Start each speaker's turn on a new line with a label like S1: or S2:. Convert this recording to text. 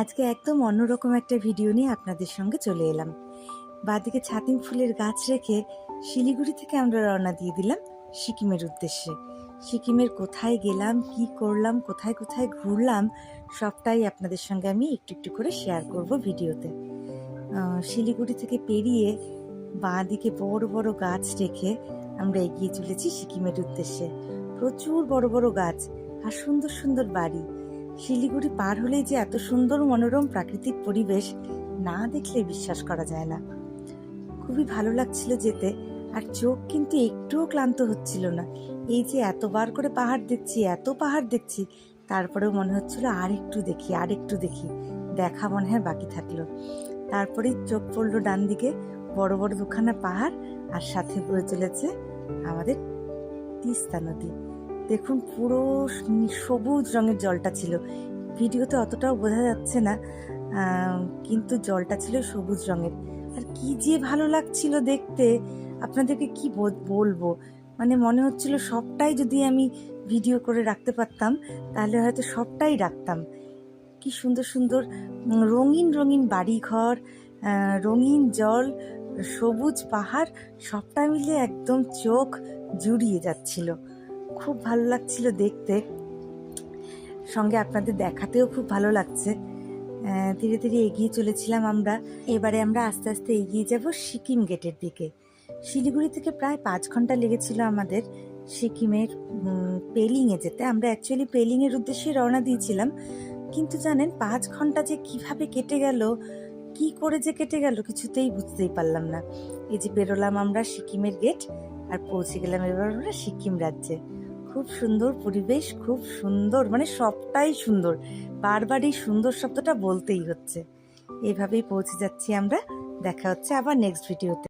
S1: আজকে একদম অন্যরকম একটা ভিডিও নিয়ে আপনাদের সঙ্গে চলে এলাম। বাদিকে ছাতিম ফুলের গাছ রেখে শিলিগুড়ি থেকে আমরা রওনা দিয়ে দিলাম সিকিমের উদ্দেশ্যে। সিকিমের কোথায় গেলাম, কি করলাম, কোথায় কোথায় ঘুরলাম, সবটাই আপনাদের সঙ্গে আমি একটু একটু করে শেয়ার করব ভিডিওতে। শিলিগুড়ি থেকে পেরিয়ে বাঁ দিকে বড় বড় গাছ রেখে আমরা এগিয়ে চলেছি সিকিমের উদ্দেশ্যে। প্রচুর বড় বড় গাছ আর সুন্দর সুন্দর বাড়ি। শিলিগুড়ি পার হলেই যে এত সুন্দর মনোরম প্রাকৃতিক পরিবেশ না দেখলে বিশ্বাস করা যায় না। খুবই ভালো লাগছিল যেতে, আর চোখ কিন্তু একটুও ক্লান্ত হচ্ছিল না। এই যে এতবার করে পাহাড় দেখছি, এত পাহাড় দেখছি, তারপরেও মনে হচ্ছিল আর একটু দেখি আর একটু দেখি। দেখা মনে হয় বাকি থাকল। তারপরেই চোখ পড়ল ডান দিকে, বড় বড় দুখানা পাহাড়, আর সাথে বয়ে চলেছে আমাদের তিস্তা নদী। দেখুন, পুরো সবুজ রঙের জলটা ছিল। ভিডিওতে অতটাও বোঝা যাচ্ছে না কিন্তু জলটা ছিল সবুজ রঙের। আর কি যে ভালো লাগছিল দেখতে, আপনাদেরকে কি বল- বলব? মানে মনে হচ্ছিল সবটাই যদি আমি ভিডিও করে রাখতে পারতাম, তাহলে হয়তো সবটাই রাখতাম। কি সুন্দর সুন্দর রঙিন রঙিন বাড়ি ঘর রঙিন জল, সবুজ পাহাড়, সবটা মিলে একদম চোখ জুড়িয়ে যাচ্ছিল। খুব ভালো লাগছিল দেখতে। সঙ্গে আপনাদের দেখাতেও খুব ভালো লাগছে। ধীরে ধীরে এগিয়ে চলেছিলাম আমরা। এবারে আমরা আস্তে আস্তে এগিয়ে যাব সিকিম গেটের দিকে। শিলিগুড়ি থেকে প্রায় পাঁচ ঘণ্টা লেগেছিল আমাদের সিকিমের পেলিংয়ে যেতে। আমরা অ্যাকচুয়ালি পেলিংয়ের উদ্দেশ্যে রওনা দিয়েছিলাম। কিন্তু জানেন, পাঁচ ঘণ্টা যে কীভাবে কেটে গেল, কি করে যে কেটে গেল কিছুতেই বুঝতেই পারলাম না। এই যে বেরোলাম আমরা সিকিমের গেট, আর পৌঁছে গেলাম এবার আমরা সিকিম রাজ্যে। খুব সুন্দর পরিবেশ, খুব সুন্দর মানে সবটাই সুন্দর। বারবার এই সুন্দর শব্দটা বলতেই হচ্ছে। এভাবেই পৌঁছে যাচ্ছি আমরা। দেখা হচ্ছে আবার নেক্সট ভিডিওতে